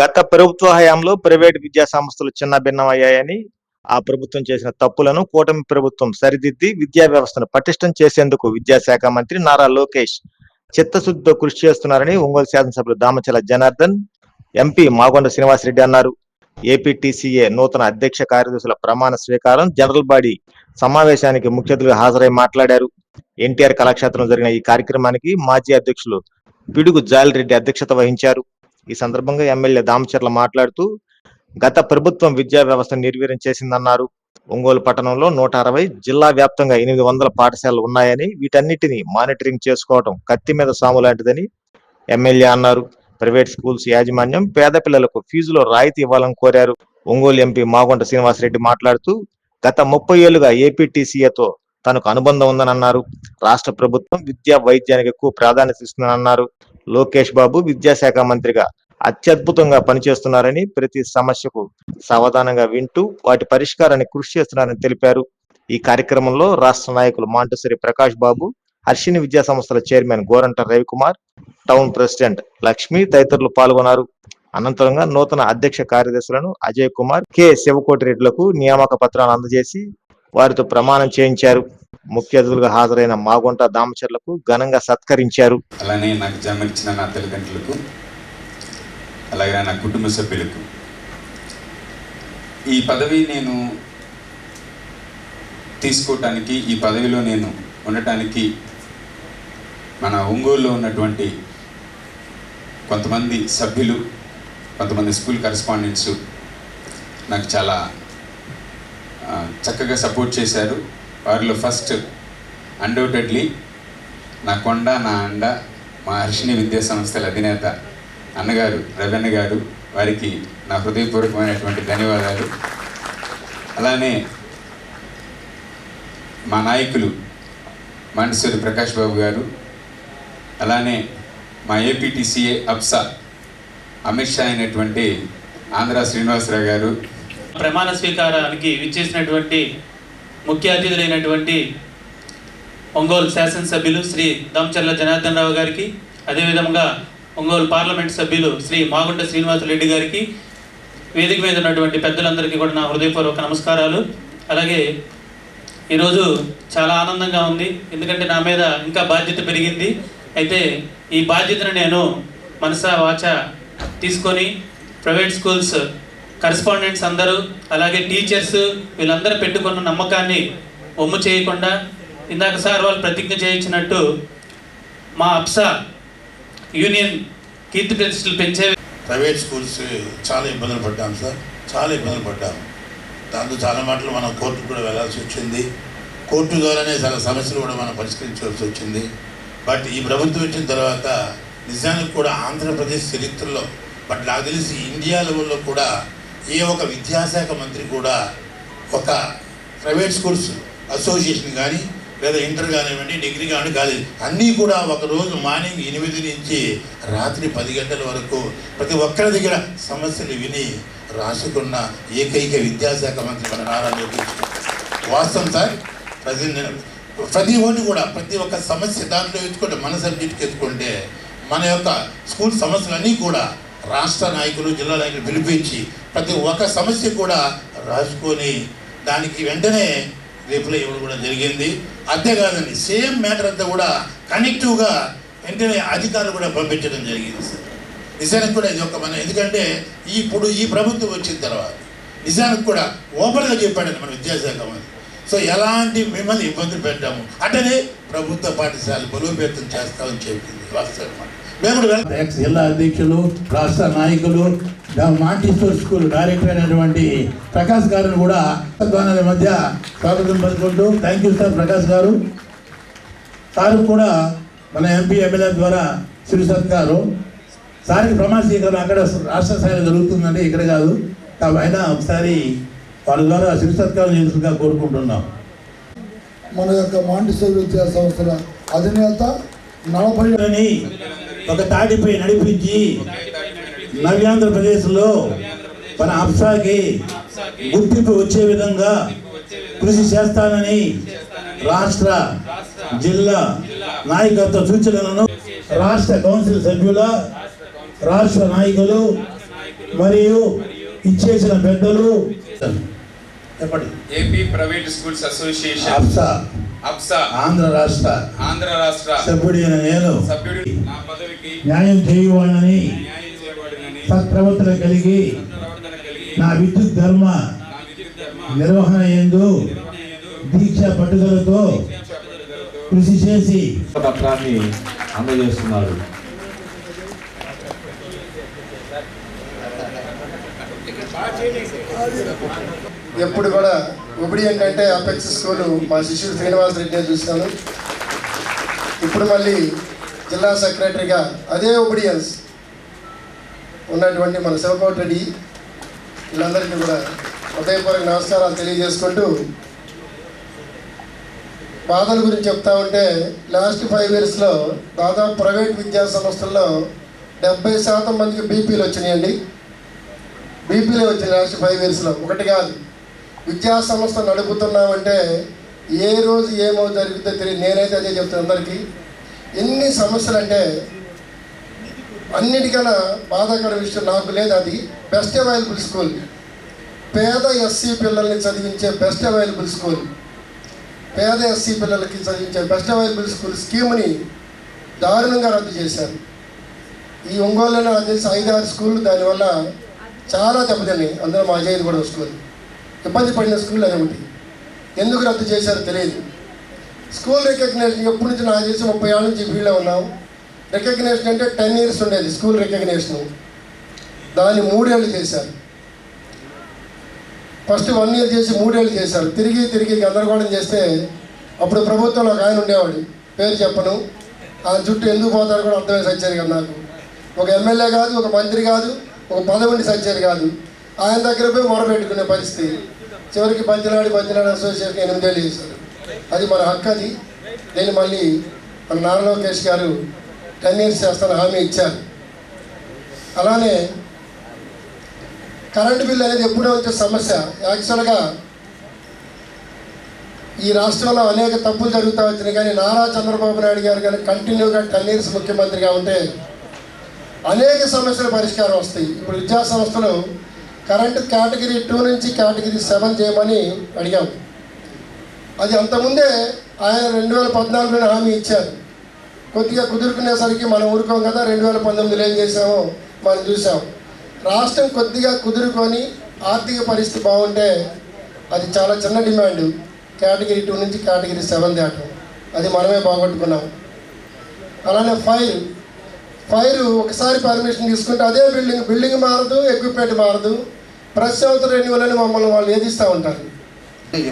గత ప్రభుత్వ హయాంలో ప్రైవేట్ విద్యా సంస్థలు చిన్నభిన్నమయ్యాయని ఆ ప్రభుత్వం చేసిన తప్పులను కూటమి ప్రభుత్వం సరిదిద్ది విద్యా వ్యవస్థను పటిష్టం చేసేందుకు విద్యాశాఖ మంత్రి నారా లోకేష్ చిత్తశుద్ధితో కృషి చేస్తున్నారని ఒంగోలు శాసనసభ్యులు దామచల జనార్దన్ ఎంపీ మాగొండ శ్రీనివాసరెడ్డి అన్నారు. ఏపీటీసీఏ నూతన అధ్యక్ష కార్యదర్శుల ప్రమాణ స్వీకారం జనరల్ బాడీ సమావేశానికి ముఖ్య అతిథిగా హాజరై మాట్లాడారు. ఎన్టీఆర్ కళాక్షేత్రంలో జరిగిన ఈ కార్యక్రమానికి మాజీ అధ్యక్షులు పిడుగు జాలిరెడ్డి అధ్యక్షత వహించారు. ఈ సందర్భంగా ఎమ్మెల్యే దామచర్ల మాట్లాడుతూ గత ప్రభుత్వం విద్యా వ్యవస్థను నిర్వీర్యం చేసిందన్నారు. ఒంగోలు పట్టణంలో నూట అరవై జిల్లా వ్యాప్తంగా ఎనిమిది వందల పాఠశాలలు ఉన్నాయని వీటన్నిటిని మానిటరింగ్ చేసుకోవడం కత్తి మీద సాము లాంటిదని ఎమ్మెల్యే అన్నారు. ప్రైవేట్ స్కూల్స్ యాజమాన్యం పేద పిల్లలకు ఫీజులో రాయితీ ఇవ్వాలని కోరారు. ఒంగోలు ఎంపీ మాగొండ శ్రీనివాసరెడ్డి మాట్లాడుతూ గత ముప్పై ఏళ్ళుగా ఏపీటీసీఏతో తనకు అనుబంధం ఉందని అన్నారు రాష్ట్ర ప్రభుత్వం విద్యా వైద్యానికి ఎక్కువ ప్రాధాన్యత ఇస్తుందని అన్నారు లోకేష్ బాబు విద్యాశాఖ మంత్రిగా అత్యద్భుతంగా పనిచేస్తున్నారని ప్రతి సమస్యకు సావధానంగా వింటూ వాటి పరిష్కారానికి కృషి చేస్తున్నారని తెలిపారు. ఈ కార్యక్రమంలో రాష్ట్ర నాయకులు మాంటసరి ప్రకాష్ బాబు హర్షిని విద్యా సంస్థల chairman Goranta Ravikumar town president Lakshmi తదితరులు పాల్గొన్నారు. అనంతరంగా నూతన అధ్యక్ష కార్యదర్శులను అజయ్ కుమార్ కె శివకోటి రెడ్డిలకు నియామక పత్రాలు అందజేసి వారితో ప్రమాణం చేయించారు. ముఖ్య అతిథులుగా హాజరైన మాగుంట దామచర్లకు ఘనంగా సత్కరించారు. అలానే నాకు జన్మనిచ్చిన నా తల్లిదండ్రులకు అలాగే నా కుటుంబ సభ్యులకు ఈ పదవి నేను తీసుకోవటానికి ఈ పదవిలో నేను ఉండటానికి మన ఒంగోలులో ఉన్నటువంటి కొంతమంది సభ్యులు కొంతమంది స్కూల్ కరెస్పాండెంట్స్ నాకు చాలా చక్కగా సపోర్ట్ చేశారు. వారిలో ఫస్ట్ అన్డౌటెడ్లీ నా కొండ నా అండ మా హర్షిణి విద్యా సంస్థల అధినేత అన్నగారు రవణ గారు వారికి నా హృదయపూర్వకమైనటువంటి ధన్యవాదాలు. అలానే మా నాయకులు మాండేశ్వరి ప్రకాష్ బాబు గారు అలానే మా ఏపీటీసీఏ అప్సా అమిత్ షా అయినటువంటి ఆంధ్ర శ్రీనివాసరావు గారు ప్రమాణ స్వీకారానికి విచ్చేసినటువంటి ముఖ్య అతిథులైనటువంటి ఒంగోలు శాసనసభ్యులు శ్రీ దామచర్ల జనార్దన్ రావు గారికి అదేవిధంగా ఒంగోలు పార్లమెంట్ సభ్యులు శ్రీ మాగుంట శ్రీనివాసరెడ్డి గారికి వేదిక మీద ఉన్నటువంటి పెద్దలందరికీ కూడా నా హృదయపూర్వక నమస్కారాలు. అలాగే ఈరోజు చాలా ఆనందంగా ఉంది. ఎందుకంటే నా మీద ఇంకా బాధ్యత పెరిగింది. అయితే ఈ బాధ్యతను నేను మనసా వాచ తీసుకొని ప్రైవేట్ స్కూల్స్ కరెస్పాండెంట్స్ అందరూ అలాగే టీచర్స్ వీళ్ళందరూ పెట్టుకున్న నమ్మకాన్ని ఒమ్ము చేయకుండా ఇందాక సార్ వాళ్ళు ప్రతిజ్ఞ చేయించినట్టు మా అప్సా యూనియన్ కీర్తి ప్రతిష్టలు పెంచే ప్రైవేట్ స్కూల్స్ చాలా ఇబ్బందులు పడ్డాం సార్. చాలా ఇబ్బందులు పడ్డాము దాంతో చాలా మాటలు మనం కోర్టుకు కూడా వెళ్ళాల్సి వచ్చింది. కోర్టు ద్వారానే చాలా సమస్యలు కూడా మనం పరిష్కరించాల్సి వచ్చింది. బట్ ఈ ప్రభుత్వం వచ్చిన తర్వాత నిజానికి కూడా ఆంధ్రప్రదేశ్ చరిత్రలో బట్ నాకు తెలిసి ఇండియా లెవెల్లో కూడా ఏ ఒక విద్యాశాఖ మంత్రి కూడా ఒక ప్రైవేట్ స్కూల్స్ అసోసియేషన్ కానీ లేదా ఇంటర్ కానివ్వండి డిగ్రీ కానివ్వండి కాలేజ్ అన్నీ కూడా ఒక రోజు మార్నింగ్ ఎనిమిది నుంచి రాత్రి పది గంటల వరకు ప్రతి ఒక్కరి దగ్గర సమస్యలు విని రాసుకున్న ఏకైక విద్యాశాఖ మంత్రి మన నారా వాస్తవం సార్ ప్రతి ప్రతి ఒక్కటి కూడా ప్రతి ఒక్క సమస్య దాంట్లో ఎత్తుకుంటే మన సబ్జెక్ట్కి ఎత్తుకుంటే మన యొక్క స్కూల్ సమస్యలన్నీ కూడా రాష్ట్ర నాయకులు జిల్లా నాయకులు పిలిపించి ప్రతి ఒక్క సమస్య కూడా రాసుకొని దానికి వెంటనే రిప్లై ఇవ్వడం కూడా జరిగింది. అంతేకాదండి సేమ్ మ్యాటర్ అంతా కూడా కనెక్టివ్గా వెంటనే అధికారులు కూడా పంపించడం జరిగింది సార్. నిజానికి కూడా ఇది ఒక మన ఎందుకంటే ఇప్పుడు ఈ ప్రభుత్వం వచ్చిన తర్వాత నిజానికి కూడా ఓపెన్గా చెప్పాడండి మన విద్యాశాఖ మంత్రి. సో ఎలాంటి మిమ్మల్ని ఇబ్బందులు పెట్టాము. అట్టనే ప్రభుత్వ పాఠశాల బలోపేతం చేస్తామని చెప్పింది వాస్తవం. మేము కూడా వెళ్తాం. ఎక్స్ జిల్లా అధ్యక్షులు రాష్ట్ర నాయకులు మాంటిస్టోర్ స్కూల్ డైరెక్టర్ అయినటువంటి ప్రకాష్ గారిని కూడా ద్వారాల మధ్య స్వాగతం పలుకుంటూ థ్యాంక్ యూ సార్ ప్రకాష్ గారు. సార్ కూడా మన ఎంపీ ఎమ్మెల్యే ద్వారా సిరి సత్కారు సార్కి ప్రమాణ స్వీకారం అక్కడ రాష్ట్ర స్థాయిలో జరుగుతుందంటే ఇక్కడ కాదు. కాబట్టి ఒకసారి వాళ్ళ ద్వారా సిరి సత్కారం చేసిగా కోరుకుంటున్నాం. మన యొక్క మాంటిసోర్ విద్యా సంస్థల అధినేత నలభై ఒక తాటిపై నడిపించి నవ్యాంధ్రప్రదేశ్లో మన అప్సాకి గుర్తింపు వచ్చే విధంగా కృషి చేస్తానని రాష్ట్ర జిల్లా నాయకత్వ సూచనలను రాష్ట్ర కౌన్సిల్ సభ్యుల రాష్ట్ర నాయకులు మరియు ఇచ్చేసిన పెద్దలు చెప్పండి. AP private schools association APSA. APSA. Andhra రాష్ట్ర. ఆంధ్ర రాష్ట్ర. సభ్యుడి అయిన నేను. సభ్యుడు నా పదవికి. న్యాయం చేయువానని న్యాయం చేయబడినని సత్ప్రవర్తన కలిగి. ప్రవర్తన కలిగి. నా విద్యుత్ ధర్మ నా విద్యుత్ ధర్మ. నిర్వహణ ఎందు దీక్ష పట్టుదలతో కృషి చేసి పత్రాన్ని అందజేస్తున్నారు. ఎప్పుడు కూడా ఒబిడి ఏంటంటే అపెక్స్ స్కూల్ మా శిష్యుడు శ్రీనివాస్ రెడ్డిని చూస్తాను ఇప్పుడు మళ్ళీ జిల్లా సెక్రటరీగా అదే ఒబిడియన్స్ ఉన్నటువంటి మన శివకోటి రెడ్డి వీళ్ళందరికీ కూడా హృదయపూర్వక నమస్కారాలు తెలియజేసుకుంటూ బాధల గురించి చెప్తా ఉంటే లాస్ట్ ఫైవ్ ఇయర్స్లో దాదాపు ప్రైవేట్ విద్యా సంస్థల్లో డెబ్బై శాతం మందికి బీపీలు వచ్చినాయండి. బీపీలే వచ్చినాయి లాస్ట్ ఫైవ్ ఇయర్స్లో ఒకటి కాదు. విద్యా సంస్థ నడుపుతున్నామంటే ఏ రోజు ఏమో జరుగుతుందో తెలియదు నేనైతే అదే చెప్తాను అందరికీ. ఎన్ని సమస్యలు అంటే అన్నిటికన్నా బాధాకర విషయం నాకు లేదు అది. Best available school. పేద ఎస్సీ పిల్లల్ని చదివించే బెస్ట్ అవైలబుల్ స్కూల్. పేద ఎస్సీ పిల్లలకి చదివించే బెస్ట్ అవైలబుల్ స్కూల్ స్కీమ్ని దారుణంగా రద్దు చేశారు. ఈ ఒంగోలులో నాకు తెలిసి ఐదారు స్కూళ్ళు దానివల్ల చాలా దెబ్బతిన్నాయి. అందులో మా అజయ్ కూడా స్కూల్. ఇబ్బంది పడిన స్కూల్ అది ఒకటి. ఎందుకు రద్దు చేశారో తెలియదు. స్కూల్ రికగ్నేషన్ ఎప్పటి నుంచి నాకు తెలిసి ముప్పై ఏళ్ళ నుంచి ఫీల్డ్లో ఉన్నాం. రికగ్నేషన్ అంటే టెన్ ఇయర్స్ ఉండేది స్కూల్ రికగ్నేషన్. దాన్ని మూడేళ్ళు చేశారు. ఫస్ట్ వన్ ఇయర్ చేసి మూడేళ్ళు చేశారు. తిరిగి తిరిగి గందరగోళం చేస్తే అప్పుడు ప్రభుత్వంలో ఒక ఆయన ఉండేవాడు. పేరు చెప్పను. ఆయన చుట్టూ ఎందుకు పోతారో కూడా అర్థమై సచ్చారు కదా నాకు. ఒక ఎమ్మెల్యే కాదు ఒక మంత్రి కాదు ఒక పదవిని సచ్చారు కాదు. ఆయన దగ్గర పోయి మొరపెట్టుకునే పరిస్థితి. చివరికి పంచనాడు పంచనాడు అసోసియేషన్ ఎనిమిదేళ్ళు చేశారు. అది మన హక్కు అది. నేను మళ్ళీ మన నారా లోకేష్ గారు టెన్ ఇయర్స్ చేస్తాను హామీ ఇచ్చారు. అలానే కరెంటు బిల్ అనేది ఎప్పుడో వచ్చే సమస్య. యాక్చువల్గా ఈ రాష్ట్రంలో అనేక తప్పులు జరుగుతూ వచ్చినాయి. కానీ నారా చంద్రబాబు నాయుడు గారు కానీ కంటిన్యూగా టెన్ ఇయర్స్ ముఖ్యమంత్రిగా ఉంటే అనేక సమస్యల పరిష్కారం వస్తాయి. ఇప్పుడు విద్యా సంస్థలు కరెంటు కేటగిరీ టూ నుంచి కేటగిరీ సెవెన్ చేయమని అడిగాం. అది అంతకుముందే ఆయన రెండు వేల పద్నాలుగులో హామీ ఇచ్చారు. కొద్దిగా కుదురుకునేసరికి మనం ఊరుకోం కదా రెండు వేల పంతొమ్మిదిలో ఏం చేసామో మనం చూసాం రాష్ట్రం కొద్దిగా కుదురుకొని ఆర్థిక పరిస్థితి బాగుంటే అది చాలా చిన్న డిమాండ్. కేటగిరీ టూ నుంచి కేటగిరీ సెవెన్ దాటం అది మనమే బాగొట్టుకున్నాం. అలానే ఫైర్. ఫైర్ ఒకసారి పర్మిషన్ తీసుకుంటే అదే బిల్డింగ్ బిల్డింగ్ మారదు ఎక్విప్మెంట్ మారదు. ప్రతి సంవత్సరం రెన్యువల్ అని మమ్మల్ని వాళ్ళు ఏదిస్తూ ఉంటారు?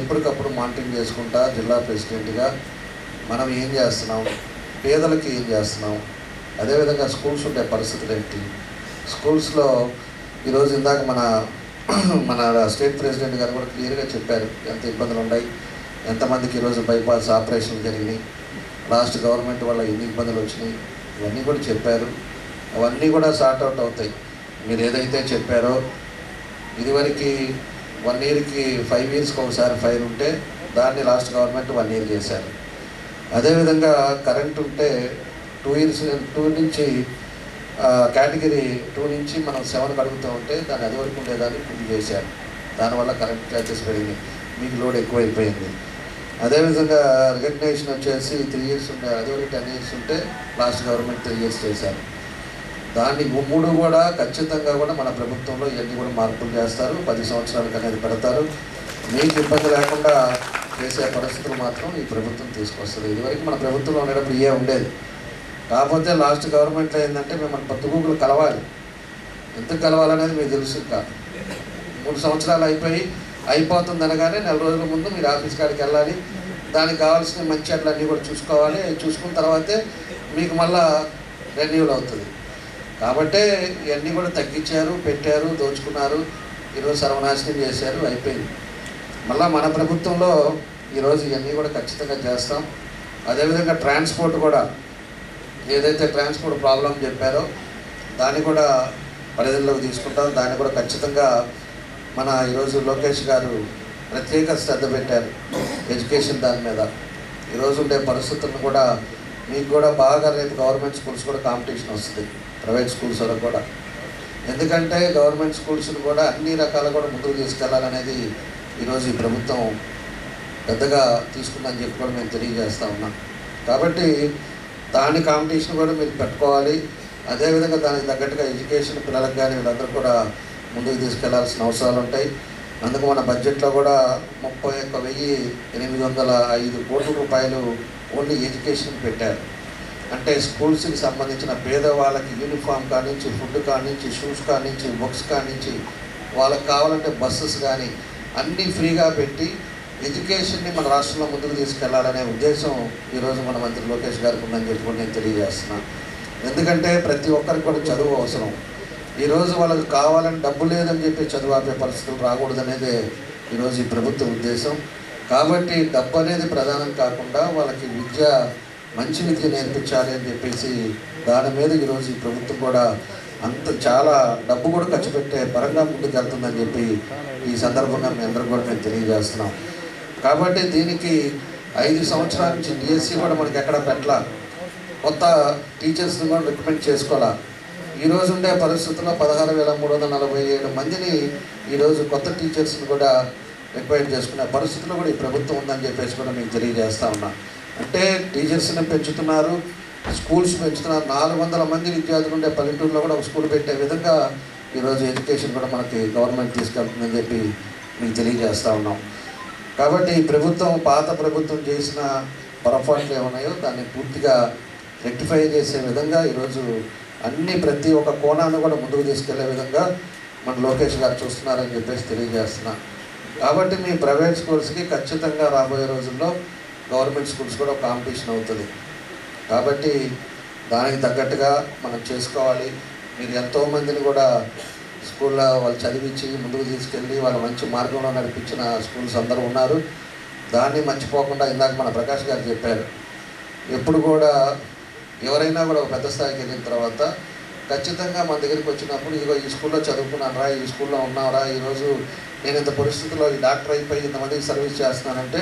ఎప్పటికప్పుడు మానిటరింగ్ చేసుకుంటా జిల్లా ప్రెసిడెంట్గా మనం ఏం చేస్తున్నాం? పేదలకి ఏం చేస్తున్నాం? అదేవిధంగా స్కూల్స్ ఉండే పరిస్థితులు ఏంటి? స్కూల్స్లో ఈరోజు ఇందాక మన మన స్టేట్ ప్రెసిడెంట్ గారు కూడా క్లియర్గా చెప్పారు ఎంత ఇబ్బందులు ఉన్నాయి ఎంతమందికి ఈరోజు బైపాస్ ఆపరేషన్లు జరిగినాయి లాస్ట్ గవర్నమెంట్ వల్ల ఎన్ని ఇబ్బందులు వచ్చినాయి ఇవన్నీ కూడా చెప్పారు. అవన్నీ కూడా సార్ట్ అవుట్ అవుతాయి. మీరు ఏదైతే చెప్పారో ఇదివరకు వన్ ఇయర్కి ఫైవ్ ఇయర్స్కి ఒకసారి ఫైర్ ఉంటే దాన్ని లాస్ట్ గవర్నమెంట్ వన్ ఇయర్ చేశారు. అదేవిధంగా కరెంట్ ఉంటే టూ ఇయర్స్ టూ నుంచి కేటగిరీ టూ నుంచి మనం సెవెన్ కడుగుతూ ఉంటే దాన్ని అది వరకు ఉండేదాన్ని పూర్తి చేశారు. దానివల్ల కరెంట్ ఛార్జెస్ పెరిగినాయి. మీకు లోడ్ ఎక్కువైపోయింది. అదేవిధంగా రికగ్నేషన్ వచ్చేసి త్రీ ఇయర్స్ ఉండే అదివరకు టెన్ ఇయర్స్ ఉంటే లాస్ట్ గవర్నమెంట్ త్రీ ఇయర్స్ చేశారు. దాన్ని మూడు కూడా ఖచ్చితంగా కూడా మన ప్రభుత్వంలో ఇవన్నీ కూడా మార్పులు చేస్తారు. పది సంవత్సరాలకు అనేది పెడతారు. మీకు ఇబ్బంది లేకుండా చేసే పరిస్థితులు మాత్రం ఈ ప్రభుత్వం తీసుకొస్తుంది. ఇదివరకు మన ప్రభుత్వంలో ఉండేటప్పుడు ఏ ఉండేది. కాకపోతే లాస్ట్ గవర్నమెంట్లో ఏంటంటే మిమ్మల్ని పత్తుగూకులు కలవాలి. ఎందుకు కలవాలనేది మీకు తెలుసు కాదు మూడు సంవత్సరాలు అయిపోయి అయిపోతుంది అనగానే నెల రోజుల ముందు మీరు ఆఫీస్ కాడికి వెళ్ళాలి. దానికి కావాల్సిన మంచి అట్లా అన్నీ కూడా చూసుకోవాలి. చూసుకున్న తర్వాతే మీకు మళ్ళా రెన్యూల్ అవుతుంది. కాబట్టే ఇవన్నీ కూడా తగ్గించారు పెట్టారు దోచుకున్నారు. ఈరోజు సర్వనాశనం చేశారు అయిపోయింది. మళ్ళీ మన ప్రభుత్వంలో ఈరోజు ఇవన్నీ కూడా ఖచ్చితంగా చేస్తాం. అదేవిధంగా ట్రాన్స్పోర్ట్ కూడా ఏదైతే ట్రాన్స్పోర్ట్ ప్రాబ్లం చెప్పారో దాన్ని కూడా పరిధిలోకి తీసుకుంటాం. దాన్ని కూడా ఖచ్చితంగా మన ఈరోజు లోకేష్ గారు ప్రత్యేక శ్రద్ధ పెట్టారు ఎడ్యుకేషన్ దాని మీద. ఈరోజు ఉండే పరిస్థితులను కూడా మీకు కూడా బాగా రేపు గవర్నమెంట్ స్కూల్స్ కూడా కాంపిటీషన్ వస్తుంది. ప్రైవేట్ స్కూల్స్ వరకు కూడా. ఎందుకంటే గవర్నమెంట్ స్కూల్స్ని కూడా అన్ని రకాలు కూడా ముందుకు తీసుకెళ్ళాలనేది ఈరోజు ఈ ప్రభుత్వం పెద్దగా తీసుకుందని చెప్పి కూడా మేము తెలియజేస్తా ఉన్నాం. కాబట్టి దాని కాంపిటీషన్ కూడా మీరు పెట్టుకోవాలి. అదేవిధంగా దానికి తగ్గట్టుగా ఎడ్యుకేషన్ పిల్లలకు కానీ వీళ్ళందరూ కూడా ముందుకు తీసుకెళ్ళాల్సిన అవసరాలు ఉంటాయి. అందుకు మన బడ్జెట్లో కూడా ముప్పై ఒక్క వెయ్యి ఎనిమిది వందల ఐదు కోట్ల రూపాయలు ఓన్లీ ఎడ్యుకేషన్ పెట్టారు. అంటే స్కూల్స్కి సంబంధించిన పేదవాళ్ళకి యూనిఫామ్ కానించి ఫుడ్ కానించి షూస్ కానించి బుక్స్ కానించి వాళ్ళకి కావాలంటే బస్సెస్ కానీ అన్నీ ఫ్రీగా పెట్టి ఎడ్యుకేషన్ని మన రాష్ట్రంలో ముందుకు తీసుకెళ్ళాలనే ఉద్దేశం ఈరోజు మన మంత్రి లోకేష్ గారికి ఉందని చెప్పి కూడా నేను తెలియజేస్తున్నాను ఎందుకంటే ప్రతి ఒక్కరికి కూడా చదువు అవసరం. ఈరోజు వాళ్ళకి కావాలని డబ్బు లేదని చెప్పి చదువు ఆపే పరిస్థితులు రాకూడదనేదే ఈరోజు ఈ ప్రభుత్వ ఉద్దేశం. కాబట్టి డబ్బు అనేది ప్రధానం కాకుండా వాళ్ళకి విద్య మంచి విద్య నేర్పించాలి అని చెప్పేసి దాని మీద ఈరోజు ఈ ప్రభుత్వం కూడా అంత చాలా డబ్బు కూడా ఖర్చు పెట్టే పరంగా ముందుకు వెళ్తుందని చెప్పి ఈ సందర్భంగా మీ అందరూ కూడా మేము తెలియజేస్తున్నాం. కాబట్టి దీనికి ఐదు సంవత్సరాల నుంచి డిఎస్సి కూడా మనకి ఎక్కడ పెట్టాల? కొత్త టీచర్స్ని కూడా రికమెండ్ చేసుకోవాలా? ఈరోజు ఉండే పరిస్థితుల్లో పదహారు వేల మూడు వందల నలభై ఏడు మందిని ఈరోజు కొత్త టీచర్స్ని కూడా రిక్వైర్ చేసుకునే పరిస్థితుల్లో కూడా ఈ ప్రభుత్వం ఉందని చెప్పేసి కూడా మీకు తెలియజేస్తా ఉన్నా. అంటే టీచర్స్ని పెంచుతున్నారు స్కూల్స్ పెంచుతున్నారు. నాలుగు వందల మంది విద్యార్థులు ఉండే పల్లెటూరులో కూడా ఒక స్కూల్ పెట్టే విధంగా ఈరోజు ఎడ్యుకేషన్ కూడా మనకి గవర్నమెంట్ తీసుకెళ్తుందని చెప్పి మీకు తెలియజేస్తా ఉన్నాం. కాబట్టి ప్రభుత్వం పాత ప్రభుత్వం చేసిన పొరపాట్లు ఏమున్నాయో దాన్ని పూర్తిగా రెక్టిఫై చేసే విధంగా ఈరోజు అన్ని ప్రతి ఒక్క కోణాన్ని కూడా ముందుకు తీసుకెళ్ళే విధంగా మన లోకేష్ గారు చూస్తున్నారని చెప్పేసి తెలియజేస్తున్నా. కాబట్టి మీ ప్రైవేట్ స్కూల్స్కి ఖచ్చితంగా రాబోయే రోజుల్లో గవర్నమెంట్ స్కూల్స్ కూడా కాంపిటీషన్ అవుతుంది. కాబట్టి దానికి తగ్గట్టుగా మనం చేసుకోవాలి. మీరు ఎంతోమందిని కూడా స్కూల్లో వాళ్ళు చదివించి ముందుకు తీసుకెళ్ళి వాళ్ళు మంచి మార్గంలో నడిపించిన స్కూల్స్ అందరూ ఉన్నారు. దాన్ని మర్చిపోకుండా ఇందాక మన ప్రకాష్ గారు చెప్పారు. ఎప్పుడు కూడా ఎవరైనా కూడా ఒక పెద్ద స్థాయికి వెళ్ళిన తర్వాత ఖచ్చితంగా మన దగ్గరికి వచ్చినప్పుడు ఇదిగో ఈ స్కూల్లో చదువుకున్నారా ఈ స్కూల్లో ఉన్నారా ఈరోజు నేను ఇంత పరిస్థితుల్లో ఈ డాక్టర్ అయిపోయి ఇంతమందికి సర్వీస్ చేస్తున్నానంటే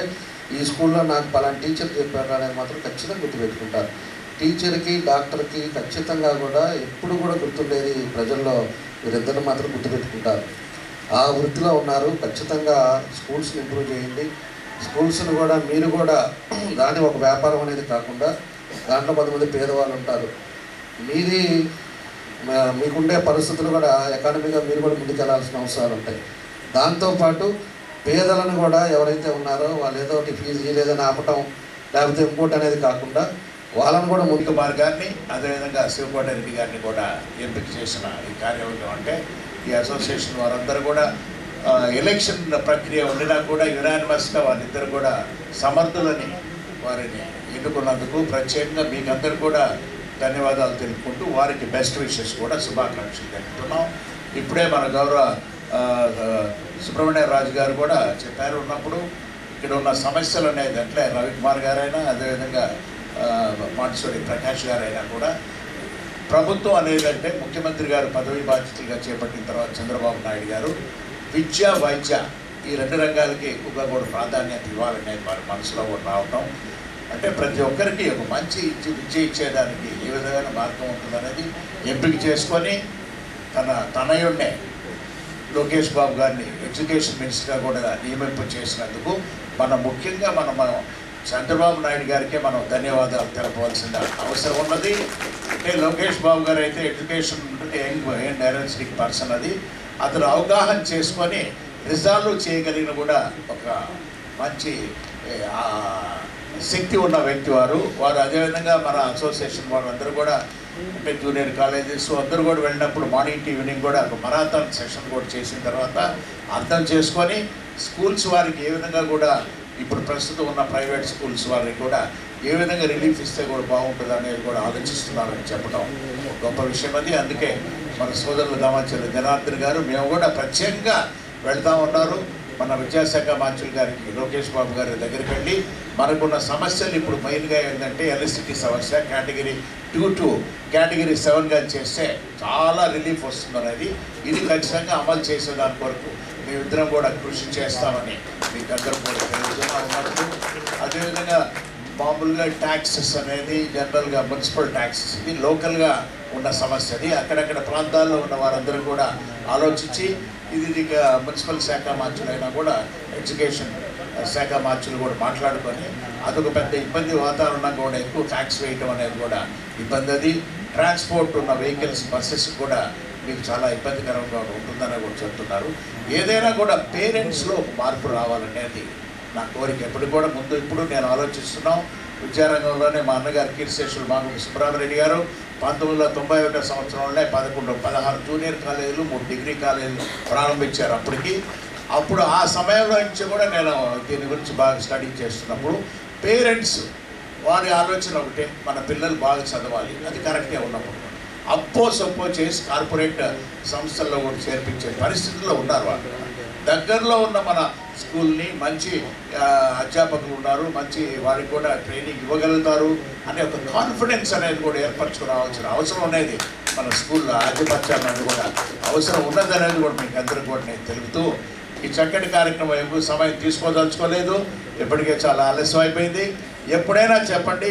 ఈ స్కూల్లో నాకు పలానా టీచర్ చెప్పారు అనేది మాత్రం ఖచ్చితంగా గుర్తుపెట్టుకుంటారు. టీచర్కి డాక్టర్కి ఖచ్చితంగా కూడా ఎప్పుడు కూడా గుర్తుండేది ప్రజల్లో వీరిద్దరు మాత్రం గుర్తుపెట్టుకుంటారు. ఆ వృత్తిలో ఉన్నారు. ఖచ్చితంగా స్కూల్స్ని ఇంప్రూవ్ చేయండి. స్కూల్స్ని కూడా మీరు కూడా దాన్ని ఒక వ్యాపారం అనేది కాకుండా దాంట్లో కొంతమంది పేదవాళ్ళు ఉంటారు. మీది మీకుండే పరిస్థితులు కూడా ఎకానమీగా మీరు కూడా ముందుకెళ్ళాల్సిన అవసరాలు ఉంటాయి. దాంతోపాటు పేదలను కూడా ఎవరైతే ఉన్నారో వాళ్ళు ఏదో ఒకటి ఫీజు లేదని ఆపటం లేకపోతే ఇంకోటి అనేది కాకుండా వాళ్ళను కూడా ముందు కుమార్ గారిని అదేవిధంగా శివకోట రెడ్డి గారిని కూడా ఎంపిక చేసిన ఈ కార్యవర్గం అంటే ఈ అసోసియేషన్ వారందరూ కూడా ఎలక్షన్ ప్రక్రియ ఉండినా కూడా యునానిమస్గా వారిద్దరు కూడా సమర్థులని వారిని ఎన్నుకున్నందుకు ప్రత్యేకంగా మీకందరూ కూడా ధన్యవాదాలు తెలుపుకుంటూ వారికి బెస్ట్ విషెస్ కూడా శుభాకాంక్షలు తెలుపుతున్నాం. ఇప్పుడే మన గౌరవ సుబ్రహ్మణ్య రాజు గారు కూడా చెప్పారు. ఉన్నప్పుడు ఇక్కడ ఉన్న సమస్యలు అనేది అంటే రవికుమార్ గారైనా అదేవిధంగా మాటిసూరి ప్రకాష్ గారైనా కూడా ప్రభుత్వం అనేది అంటే ముఖ్యమంత్రి గారు పదవి బాధ్యతలుగా చేపట్టిన తర్వాత చంద్రబాబు నాయుడు గారు విద్య వైద్య ఈ రెండు రంగాలకి ఎక్కువగా కూడా ప్రాధాన్యత ఇవ్వాలనేది వారి మనసులో కూడా రావటం. అంటే ప్రతి ఒక్కరికి ఒక మంచి ఇచ్చి విద్య ఇచ్చేదానికి ఏ విధమైన మార్గం ఉంటుందనేది ఎంపిక చేసుకొని తన తనయుడినే లోకేష్ బాబు గారిని ఎడ్యుకేషన్ మినిస్టర్గా కూడా నియమింపు చేసినందుకు మనం ముఖ్యంగా మనం మనం చంద్రబాబు నాయుడు గారికే మనం ధన్యవాదాలు తెలపవలసిన అవసరం ఉన్నది. అంటే లోకేష్ బాబు గారు అయితే education young young dynastic person అది. అతను అవగాహన చేసుకొని రిజాల్వ్ చేయగలిగిన కూడా ఒక మంచి శక్తి ఉన్న వ్యక్తి వారు. వారు అదేవిధంగా మన అసోసియేషన్ వాళ్ళందరూ అందరూ కూడా ఎంపీ జూనియర్ కాలేజెస్ అందరూ కూడా వెళ్ళినప్పుడు మార్నింగ్ టీ ఈవినింగ్ కూడా ఒక మరాథాన్ సెషన్ కూడా చేసిన తర్వాత అర్థం చేసుకొని స్కూల్స్ వారికి ఏ విధంగా కూడా ఇప్పుడు ప్రస్తుతం ఉన్న ప్రైవేట్ స్కూల్స్ వారికి కూడా ఏ విధంగా రిలీఫ్ ఇస్తే కూడా బాగుంటుంది అనేది కూడా ఆలోచిస్తున్నారని చెప్పడం గొప్ప విషయం అది. అందుకే మన సోదరులు దామాచర్ల జనార్దన్ గారు మేము కూడా ప్రత్యేకంగా వెళ్తా ఉన్నారు. మన విద్యాశాఖ మంత్రులు గారికి లోకేష్ బాబు గారి దగ్గరికి వెళ్ళి మనకున్న సమస్యలు ఇప్పుడు మెయిన్గా ఏంటంటే ఎలక్ట్రిసిటీ సమస్య కేటగిరీ టూ టూ. కేటగిరీ సెవెన్గా చేస్తే చాలా రిలీఫ్ వస్తుంది అనేది ఇది ఖచ్చితంగా అమలు చేసే దాని కొరకు మేమిద్దరం కూడా కృషి చేస్తామని మీకు అందరూ కూడా తెలియజేస్తా అదేవిధంగా మామూలుగా ట్యాక్సెస్ అనేది జనరల్గా మున్సిపల్ ట్యాక్సెస్ ఇది లోకల్గా ఉన్న సమస్య అది. అక్కడక్కడ ప్రాంతాల్లో ఉన్న వారందరూ కూడా ఆలోచించి ఇది మున్సిపల్ శాఖ మార్చులైనా కూడా ఎడ్యుకేషన్ శాఖ మార్చులు కూడా మాట్లాడుకొని అదొక పెద్ద ఇబ్బంది వాతావరణం కూడా ఎక్కువ ట్యాక్స్ వేయటం అనేది కూడా ఇబ్బంది అది ట్రాన్స్పోర్ట్ ఉన్న వెహికల్స్ బస్సెస్ కూడా మీకు చాలా ఇబ్బందికరంగా ఉంటుందని కూడా చెప్తున్నారు. ఏదైనా కూడా పేరెంట్స్లో మార్పు రావాలనేది నా కోరిక. ఎప్పుడు కూడా ముందు ఇప్పుడు నేను ఆలోచిస్తున్నాం. విద్యారంగంలోనే మా అన్నగారు కీర్తిశేషులు మాకు సుబ్రహ్మరెడ్డి గారు పంతొమ్మిది వందల తొంభై ఒకటి సంవత్సరంలోనే పదకొండు పదహారు జూనియర్ కాలేజీలు మూడు డిగ్రీ కాలేజీలు ప్రారంభించారు అప్పటికి. అప్పుడు ఆ సమయంలో నుంచి కూడా నేను దీని గురించి బాగా స్టడీ చేస్తున్నప్పుడు పేరెంట్స్ వారి ఆలోచన ఒకటే మన పిల్లలు బాగా చదవాలి అది కరెక్టే ఉన్నప్పుడు. అప్పో సప్పో చేసి కార్పొరేట్ సంస్థల్లో కూడా చేర్పించే పరిస్థితుల్లో ఉన్నారు వాళ్ళు. దగ్గరలో ఉన్న మన స్కూల్ని మంచి అధ్యాపకులు ఉన్నారు మంచి వారికి కూడా ట్రైనింగ్ ఇవ్వగలుగుతారు అనే ఒక కాన్ఫిడెన్స్ అనేది కూడా ఏర్పరచుకురావాల్సిన అవసరం అనేది మన స్కూల్లో ఆధిపత్యం అనేది కూడా అవసరం ఉన్నది అనేది కూడా మీకు అందరికీ కూడా నేను తెలుపుతూ ఈ చక్కటి కార్యక్రమం ఎక్కువ సమయం తీసుకోదలుచుకోలేదు. ఇప్పటికే చాలా ఆలస్యం అయిపోయింది. ఎప్పుడైనా చెప్పండి.